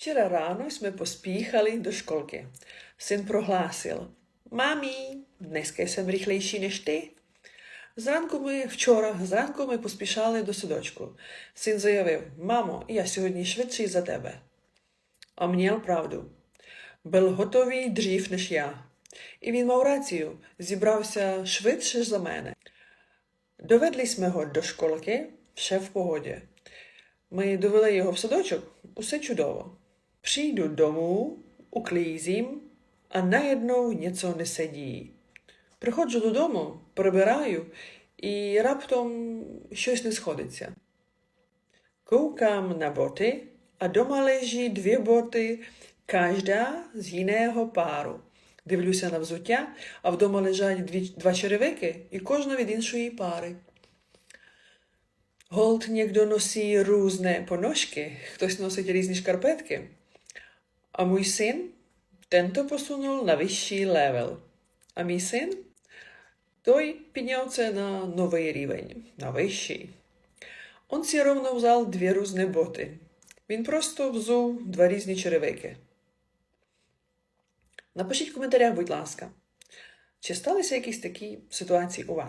Včera ráno jsme pospíchali do školky. Syn prohlásil, Mami, dneska jsem rychlejší než ty. Зранку ми вчора зранку ми поспішали до садочку. Син заявив: Мамо, я сьогодні швидший за тебе. А měl правду. Byl готовий дрів, ніж я. І він мав рацію, зібрався швидше за мене. Доведли ми його до школки, все в погоді. Ми довели його в садочок, усе чудово. Přijdu domů, uklízím a najednou něco nesedí. Приходжу додому, прибираю, і раптом щось не сходиться. Koukám na boty a doma leží дві боти, кожна з jiného páru. Дивлюся на взуття, а вдома лежать дві, два черевики, і кожна від іншої пари. Голд někdo носí різні поножки, хтось носить різні шкарпетки. А мій син тento посунув на вищий левел. А мій син той підняв це на новий рівень, на вищий. Он все ровно взяв дві різні боти. Він просто взув два різні черевики. Напишіть в коментарях, будь ласка, чи сталися якісь такі ситуації у вас?